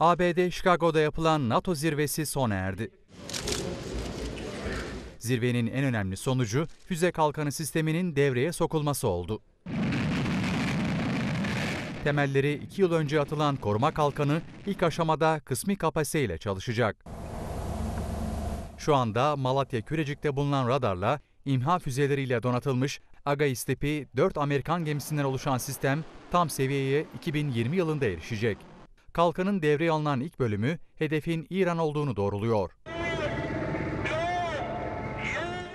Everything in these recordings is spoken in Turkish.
ABD Chicago'da yapılan NATO zirvesi sona erdi. Zirvenin en önemli sonucu füze kalkanı sisteminin devreye sokulması oldu. Temelleri 2 yıl önce atılan koruma kalkanı ilk aşamada kısmi kapasiteyle çalışacak. Şu anda Malatya Kürecik'te bulunan radarla imha füzeleriyle donatılmış Agais tipi 4 Amerikan gemisinden oluşan sistem tam seviyeye 2020 yılında erişecek. Kalkanın devreye alınan ilk bölümü hedefin İran olduğunu doğruluyor.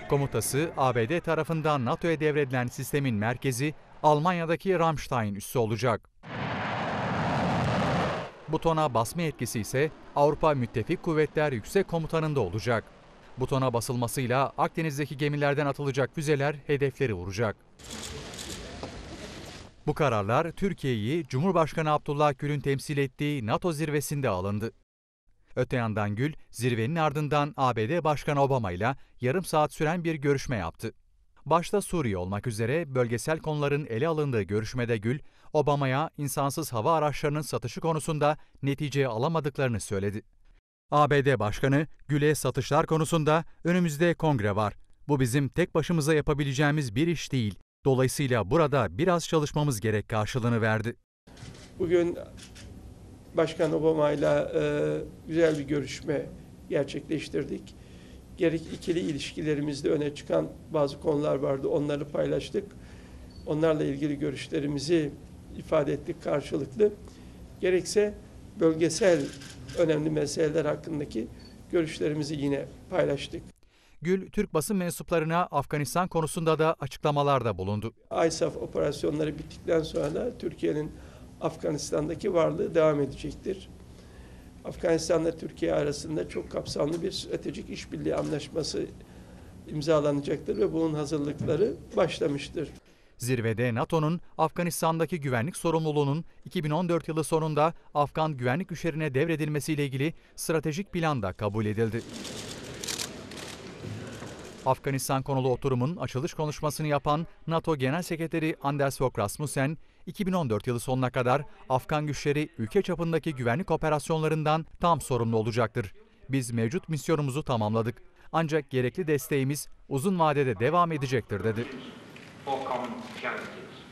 Komutası ABD tarafından NATO'ya devredilen sistemin merkezi Almanya'daki Ramstein üssü olacak. Butona basma etkisi ise Avrupa Müttefik Kuvvetler Yüksek Komutanı'nda olacak. Butona basılmasıyla Akdeniz'deki gemilerden atılacak füzeler hedefleri vuracak. Bu kararlar Türkiye'yi Cumhurbaşkanı Abdullah Gül'ün temsil ettiği NATO zirvesinde alındı. Öte yandan Gül, zirvenin ardından ABD Başkanı Obama ile yarım saat süren bir görüşme yaptı. Başta Suriye olmak üzere bölgesel konuların ele alındığı görüşmede Gül, Obama'ya insansız hava araçlarının satışı konusunda netice alamadıklarını söyledi. ABD Başkanı, Gül'e satışlar konusunda önümüzde kongre var. Bu bizim tek başımıza yapabileceğimiz bir iş değil. Dolayısıyla burada biraz çalışmamız gerek karşılığını verdi. Bugün Başkan Obama ile e, güzel bir görüşme gerçekleştirdik. Gerek ikili ilişkilerimizde öne çıkan bazı konular vardı. Onları paylaştık. Onlarla ilgili görüşlerimizi ifade ettik karşılıklı. Gerekse bölgesel önemli meseleler hakkındaki görüşlerimizi yine paylaştık. Gül, Türk basın mensuplarına Afganistan konusunda da açıklamalarda bulundu. ISAF operasyonları bittikten sonra da Türkiye'nin Afganistan'daki varlığı devam edecektir. Afganistan'la Türkiye arasında çok kapsamlı bir stratejik işbirliği anlaşması imzalanacaktır ve bunun hazırlıkları başlamıştır. Zirvede NATO'nun Afganistan'daki güvenlik sorumluluğunun 2014 yılı sonunda Afgan güvenlik güçlerine devredilmesiyle ilgili stratejik plan da kabul edildi. Afganistan konulu oturumun açılış konuşmasını yapan NATO Genel Sekreteri Anders Fogh Rasmussen, 2014 yılı sonuna kadar Afgan güçleri ülke çapındaki güvenlik operasyonlarından tam sorumlu olacaktır. Biz mevcut misyonumuzu tamamladık. Ancak gerekli desteğimiz uzun vadede devam edecektir dedi. four common challenges.